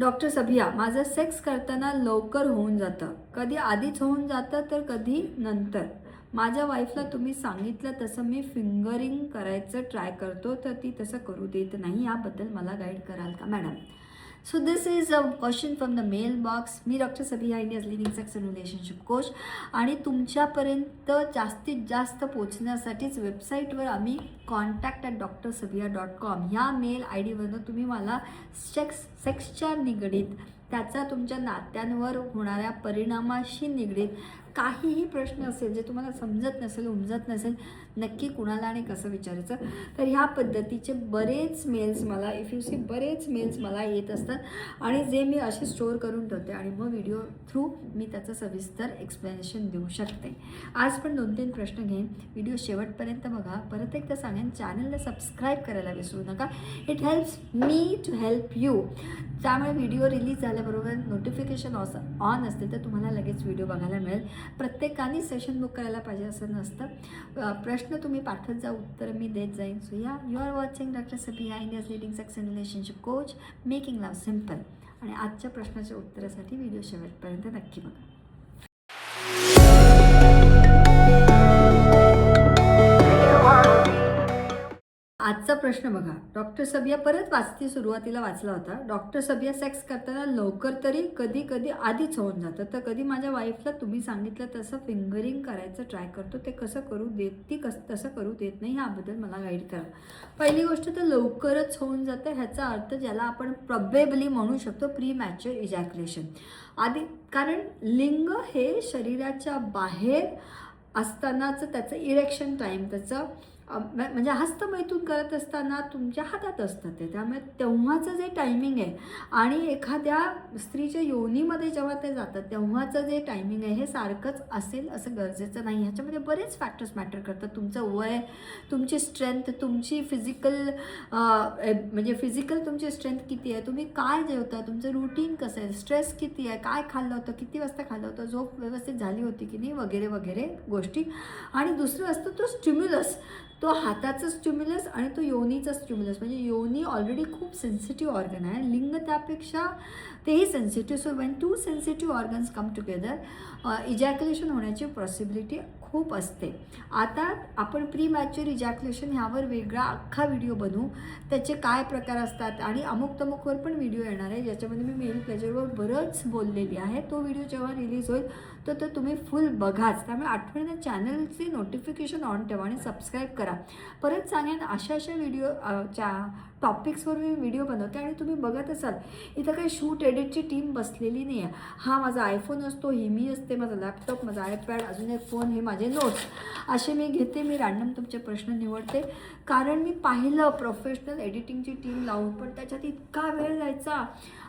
Doctor सभिया माझं sex करताना लवकर होऊन जातं. कधी आधीच होऊन जातं तर कधी नंतर. माझ्या वाईफला तुम्ही सांगितलं तसं मी फिंगरिंग करायचं ट्राय करतो तर ती तसं करू देत नाही. याबद्दल मला गाईड कराल का madam so this is a question from the mail box me doctor Sabia India's living sex and relationship coach आणि तुमच्यापर्यंत जास्तीत जास्त पोचण्यासाठीच वेबसाईटवर आम्ही contact at doctor Sabia dot com ह्या मेल आय डीवरनं तुम्ही मला सेक्स सेक्सच्या निगडीत त्याचा तुमच्या नात्यांवर होणाऱ्या परिणामाशी निगडीत काहीही प्रश्न असेल जे तुम्हाला समजत नसेल उमजत नसेल नक्की कुणाला आणि कसं विचारायचं? तर ह्या पद्धतीचे बरेच मेल्स मला इफ यू सी बरेच मेल्स मला येत असतात आणि जे मी असे स्टोअर करून ठेवते आणि मग व्हिडिओ थ्रू मी त्याचं सविस्तर एक्सप्लेनेशन देऊ शकते. आज पण दोन तीन प्रश्न घेईन. व्हिडिओ शेवटपर्यंत बघा. परत एकदा सांगेन चॅनलला सबस्क्राईब करायला विसरू नका. It helps me to help you त्यामुळे व्हिडिओ रिलीज झाल्याबरोबर नोटिफिकेशन ऑन असते तर तुम्हाला लगेच व्हिडिओ बघायला मिळेल. प्रत्येकाने सेशन बुक करायला पाहिजे असं नसतं. प्रश्न तुम्ही पाठवत जा उत्तर मी देत जाईन. So ya you are watching doctor Sabia India's leading sex and relationship coach making love simple आणि आजच्या प्रश्नाच्या उत्तरासाठी व्हिडिओ शेवटपर्यंत नक्की बघा. आजचा प्रश्न बघा. डॉक्टर सबिया परत वाचते सुरुवातीला वाचला होता. डॉक्टर सबिया सेक्स करताना लवकर तरी कधी कधी आधीच होऊन जातं. तर कधी माझ्या वाईफला तुम्ही सांगितलं तसं फिंगरिंग करायचं ट्राय करतो. ते कसं करू देत ती कस तसं करू देत नाही ह्याबद्दल मला गाईड करा. पहिली गोष्ट तर लवकरच होऊन जातं. ह्याचा अर्थ ज्याला आपण प्रबेबली म्हणू शकतो प्री मॅच्युअर इजॅक्युलेशन आधी कारण लिंग हे शरीराच्या बाहेर असतानाचं त्याचं इरेक्शन टाईम त्याचं म्हणजे हस्तमैथून करत असताना तुमच्या हातात असतं ते. त्यामुळे तेव्हाचं जे टायमिंग आहे आणि एखाद्या स्त्रीच्या योनीमध्ये जेव्हा ते जातात तेव्हाचं जे टायमिंग आहे हे सारखंच असेल असं गरजेचं नाही. ह्याच्यामध्ये बरेच फॅक्टर्स मॅटर करतात. तुमचं वय तुमची स्ट्रेंथ तुमची फिजिकल म्हणजे फिजिकल तुमची स्ट्रेंथ किती आहे? तुम्ही काय जेवता? तुमचं रुटीन कसं आहे? स्ट्रेस किती आहे? काय खाल्लं होतं? किती वाजता खाल्लं होतं? झोप व्यवस्थित झाली होती की नाही? वगैरे वगैरे गोष्टी. आणि दुसरं असतं तो स्टिम्युलस तो हाताचा स्ट्युम्युलस आणि तो योनीचा स्ट्युम्युलस म्हणजे योनी ऑलरेडी खूप सेन्सिटिव्ह ऑर्गन आहे. लिंग त्यापेक्षा तेही sensitive so when two sensitive organs come together ejaculation होण्याची पॉसिबिलिटी खूप असते. आता आपण प्री मॅच्युअर इजॅक्युलेशन ह्यावर वेगळा अख्खा व्हिडिओ बनवू. त्याचे काय प्रकार असतात आणि अमुक तमुकवर पण व्हिडिओ येणार आहे. ज्याच्यामध्ये मी मेल प्लेजरवर बरंच बोललेली आहे. तो व्हिडिओ जेव्हा रिलीज होईल तर तो तुम्ही फुल बघाच. त्यामुळे आठवणीने चॅनलचे नोटिफिकेशन ऑन ठेवा आणि सबस्क्राईब करा. परत सांगेन अशा अशा व्हिडिओ च्या टॉपिक्सवर मी व्हिडिओ बनवते आणि तुम्ही बघत असाल. इथं काही शूट एडिटची टीम बसलेली नाही आहे हा माझा आयफोन असतो ही मी असते माझा लॅपटॉप माझा आयपॅड अजून एक फोन हे माझे नोट्स असे मी घेते मी रॅन्डम तुमचे प्रश्न निवडते. कारण मी पाहिलं प्रोफेशनल एडिटिंगची टीम लावून पण त्याच्यात इतका वेळ जायचा.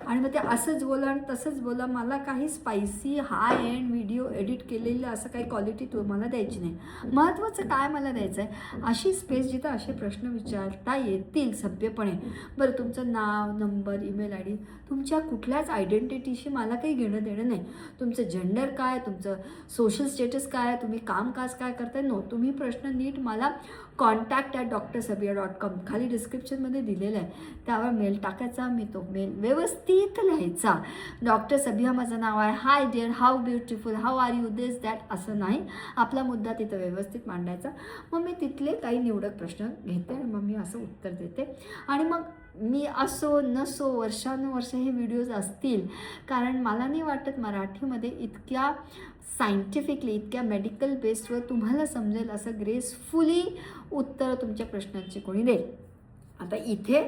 आणि मग ते असंच बोला आणि तसंच बोला मला काही spicy high end video edit केलेलं असं काही क्वालिटी तुम्हाला द्यायची नाही. महत्त्वाचं काय मला द्यायचं आहे अशी स्पेस जिथं असे प्रश्न विचारता येतील सभ्यपणे बरं तुमचं नाव नंबर ईमेल आय डी तुमच्या कुठल्याच आयडेंटिटीशी मला काही घेणं देणं नाही. तुमचं जेंडर काय तुमचं सोशल स्टेटस काय तुम्ही कामकाज काय करताय? नो तुम्ही प्रश्न नीट मला contact at doctor Sabia dot com खाली डिस्क्रिप्शनमध्ये दिलेलं आहे. त्यावर मेल टाकायचा मी तो मेल व्यवस्थित लिहायचा. डॉक्टर सबिया माझं नाव आहे. Hi dear how beautiful how are you this that असं नाही. आपला मुद्दा तिथं व्यवस्थित मांडायचा. मग मी तिथले काही निवडक प्रश्न घेते आणि मग मी असं उत्तर देते. आणि मग मी असो नसो वर्षानुवर्ष हे व्हिडिओज असतील. कारण मला नाही वाटत मराठीमध्ये इतक्या सायंटिफिकली इतक्या मेडिकल बेसवर तुम्हाला समजेल असं ग्रेसफुली उत्तरं तुमच्या प्रश्नांची कोणी देईल. आता इथे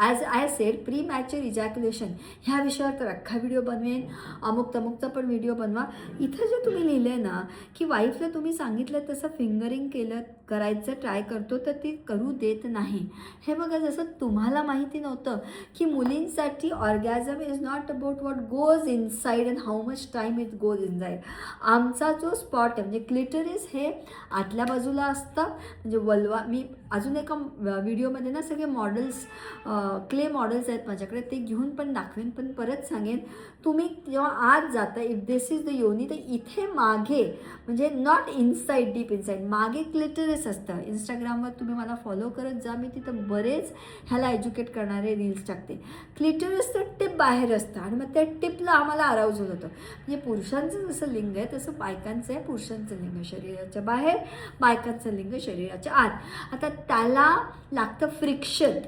as I said premature ejaculation ह्या विषयावर तर अख्खा व्हिडिओ बनवेन. अमुक तमुकचा पण व्हिडिओ बनवा. इथं जे तुम्ही लिहिलं आहे ना की वाईफला तुम्ही सांगितलं तसं फिंगरिंग केलं करायचं ट्राय करतो तर ती करू देत नाही. हे बघा जसं तुम्हाला माहिती नव्हतं की मुलींसाठी orgasm is not about what goes inside and how much time it goes inside आमचा जो स्पॉट आहे म्हणजे क्लिटरिस हे आतल्या बाजूला असतं. म्हणजे वल्वा मी अजून एका व्हिडिओमध्ये ना सगळे मॉडेल्स क्ले मॉडेल्स आहेत माझ्याकडे ते घेऊन पण दाखवेन पण परत सांगेन. तुम्ही जेव्हा आत जाता इफ दिस इज द योनी तर इथे मागे म्हणजे नॉट इनसाईड डीप इनसाईड मागे क्लिटरस असतं. इंस्टाग्रामवर तुम्ही मला फॉलो करत जा मी तिथं बरेच ह्याला एज्युकेट करणारे रील्स टाकते. क्लिटरसचं टिप बाहेर असतं आणि मग त्या टिपला आम्हाला अराउजल होतं. म्हणजे पुरुषांचं जसं लिंग आहे तसं बायकांचं आहे पुरुषांचं लिंग शरीराच्या बाहेर बायकांचं लिंग शरीराच्या आत. आता त्याला लागतं फ्रिक्शन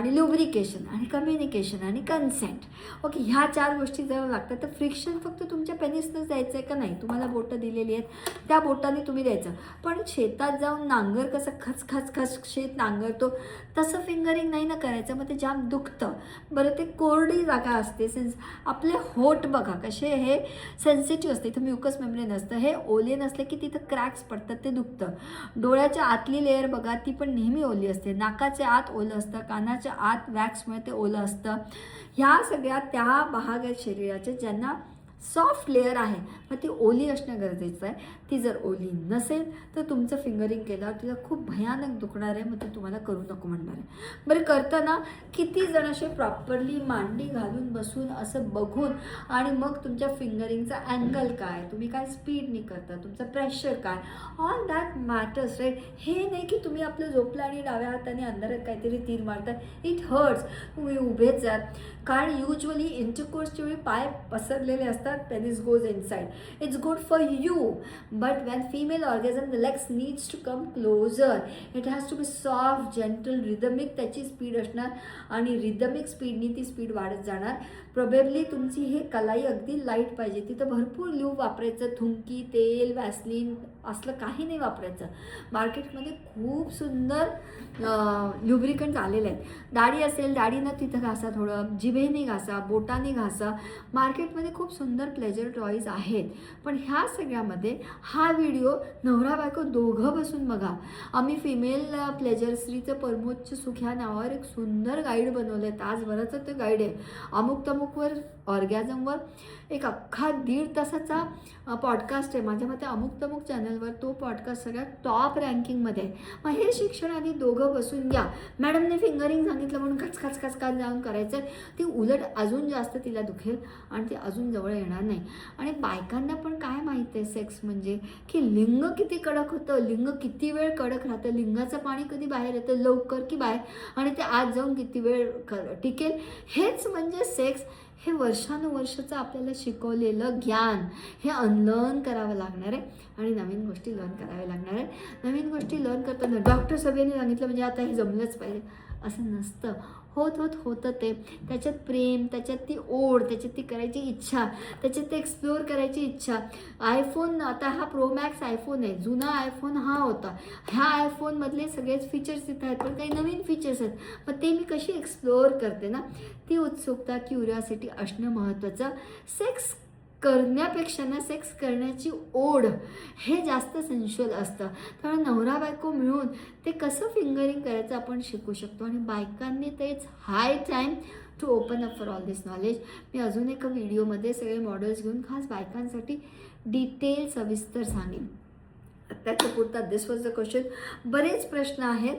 आणि लुब्रिकेशन आणि कम्युनिकेशन आणि कन्सेंट ओके ह्या चार गोष्टी जर लागतात तर फ्रिक्शन फक्त तुमच्या पेनिसनंच द्यायचं आहे का नाही? तुम्हाला बोटं दिलेली आहेत त्या बोटाने तुम्ही द्यायचं. पण शेतात जाऊन नांगर कसं खच खच खच शेत नांगरतो तसं फिंगरिंग नाही ना करायचं मग ते जाम दुखतं. बरं ते कोरडी जागा असते सेन्स आपले होठ बघा कसे हे सेन्सिटिव्ह असते इथं म्युकस मेमरी नसतं. हे ओले नसले की तिथं क्रॅक्स पडतात ते दुखतं. डोळ्याच्या आतली लेअर बघा ती पण नेहमी ओली असते. नाकाच्या आत ओलं असतं कानाच्या आत वॅक्समुळे ते ओलं असतं. ह्या सगळ्या त्या भाग आहेत शरीराचे ज्यांना सॉफ्ट लेअर आहे. मग ती ओली असणं गरजेचं आहे. ती जर ओली नसेल तर तुमचं फिंगरिंग केल्यावर तिला खूप भयानक दुखणार आहे. मग ते तुम्हाला करू नको म्हणणार आहे. बरं करताना किती जण असे प्रॉपरली मांडी घालून बसून असं बघून आणि मग तुमच्या फिंगरिंगचा अँगल काय? तुम्ही काय स्पीडनी करता? तुमचं प्रेशर काय? ऑल दॅट मॅटर्स राईट हे नाही की तुम्ही आपलं झोपलं आणि डाव्या हाताने अंधारात काहीतरी तीर मारता इट हर्ट्स तुम्ही उभेच जात कारण युजली इंटरकोर्सच्या वेळी पाय पसरलेले असतात. Penis goes inside. It's good for you but when female orgasm the legs needs to come closer. It has to be soft gentle, rhythmic त्याची स्पीड असणार आणि रिदमिक स्पीडनी ती स्पीड वाढत जाणार. प्रोबेबली तुमची हे कलाई अगदी लाइट पाहिजे. तिथं भरपूर ल्यूब वापरायचं. थुंकी तेल वॅसलिन असलं काही नाही वापरायचं. मार्केटमध्ये खूप सुंदर ल्युब्रिकंट आलेले आहेत. दाढी असेल दाढीनं तिथं घासा थोडं. जिभेने घासा बोटाने घासा. मार्केटमध्ये खूप सुंदर प्लेजर टॉईज आहेत. पण ह्या सगळ्यामध्ये हा व्हिडिओ नवरा बायको दोघं बसून बघा. आम्ही फिमेल प्लेजर स्त्रीचं परमोच्च सुख ह्या नावावर एक सुंदर गाईड बनवलं आहे तासभराचं ते गाईड आहे. अमुक तमुकवर ऑर्गॅझमवर. एक अख्खा दीड तासाचा पॉडकास्ट आहे. माझ्या मते अमुक तमुक चॅनलवर तो पॉडकास्ट सगळ्यात टॉप रँकिंगमध्ये आहे. मग हे शिक्षण आधी दोघं बसून घ्या. मॅडमने फिंगरिंग सांगितलं म्हणून खच खच खच खच जाऊन करायचं आहे ती उलट अजून जास्त तिला दुखेल आणि ती अजून जवळ येणार नाही. आणि बायकांना पण काय माहीत आहे सेक्स म्हणजे? की लिंग किती कडक होतं लिंग किती वेळ कडक राहतं लिंगाचं पाणी कधी बाहेर येतं लवकर की बाहेर? आणि ते आज जाऊन किती वेळ टिकेल? हेच म्हणजे सेक्स हे वर्षानुवर्षाचं आपल्याला शिकवलेलं ज्ञान हे अनलर्न करावं लागणार आहे. आणि नवीन गोष्टी लर्न कराव्या लागणार आहे. नवीन गोष्टी लर्न करताना डॉक्टर सगळ्यांनी सांगितलं म्हणजे आता हे जमलंच पाहिजे. असं नसतं. होत होत होतं ते. त्याच्यात प्रेम त्याच्यात ती ओढ त्याच्यात ती करायची इच्छा त्याच्यात ते एक्सप्लोअर करायची इच्छा. आयफोन आता हा प्रोमॅक्स आयफोन आहे. जुना आयफोन हा होता. ह्या आयफोनमधले सगळेच फीचर्स तिथं आहेत. पण काही नवीन फीचर्स आहेत. मग ते मी कशी एक्सप्लोअर करते ना? ती उत्सुकता क्युरिओसिटी असणं महत्त्वाचं. सेक्स करण्यापेक्षा ना सेक्स करण्याची ओढ हे जास्त सेन्शुअल असतं. त्यामुळे नवरा बायको मिळून ते कसं फिंगरिंग करायचं आपण शिकू शकतो. आणि बायकांनी तेच high time to open up for all this knowledge मी अजून एका व्हिडिओमध्ये सगळे मॉडेल्स घेऊन खास बायकांसाठी डिटेल सविस्तर सांगेन. त्याच्या पुरता दिस वॉज द क्वेश्चन बरेच प्रश्न आहेत.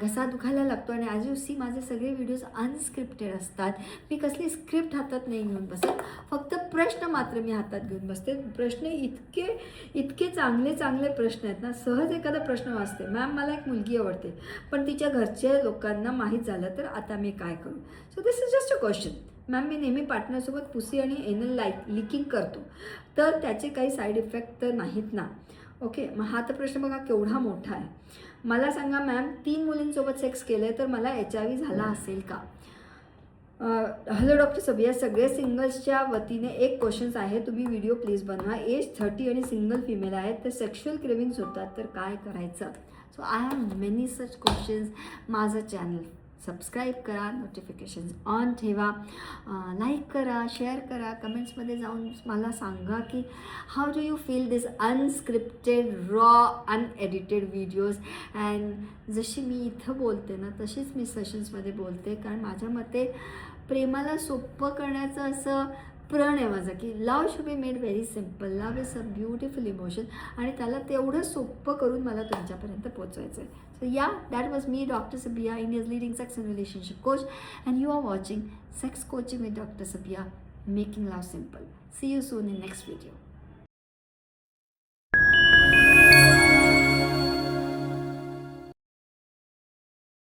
घसा दुखायला लागतो आणि ॲज यू सी माझे सगळे व्हिडिओज अनस्क्रिप्टेड असतात. मी कसली स्क्रिप्ट हातात नाही घेऊन बसत. फक्त प्रश्न मात्र मी हातात घेऊन बसते. प्रश्न इतके इतके चांगले चांगले प्रश्न आहेत ना सहज एखादा प्रश्न वाचते. मॅम मला एक मुलगी आवडते. पण तिच्या घरच्या लोकांना माहीत झालं तर आता मी काय करू? So this is just a question ma'am मी नेहमी पार्टनरसोबत पुसी आणि एनल लाईक लिकिंग करतो. तर त्याचे काही साईड इफेक्ट तर नाहीत ना. ओके मग हा तर प्रश्न बघा केवढा मोठा आहे. मला सांगा मॅम तीन मुलींसोबत सेक्स केलं आहे तर मला एच आय व्ही झाला असेल का? हॅलो डॉक्टर सबिया सगळे सिंगल्सच्या वतीने एक क्वेश्चन्स आहे तुम्ही व्हिडिओ प्लीज बनवा. एज थर्टी आणि सिंगल फिमेल आहेत. तर सेक्शुअल क्रेविंग्स होतात. तर काय करायचं? So I have many such questions माझं चॅनल सबस्क्राईब करा नोटिफिकेशन्स ऑन ठेवा. लाईक करा शेअर करा. कमेंट्समध्ये जाऊन मला सांगा की how do you feel this unscripted raw unedited videos and जशी मी इथं बोलते ना तशीच मी सेशन्समध्ये बोलते. कारण माझ्या मते प्रेमाला सोपं करण्याचं असं प्रण आहे माझा की love should be made very simple love is a beautiful emotion आणि त्याला तेवढं सोपं करून मला तुमच्यापर्यंत पोचवायचं आहे so ya that was me doctor Sabia India's leading sex and relationship coach and you are watching sex coaching with doctor Sabia making love simple see you soon in next video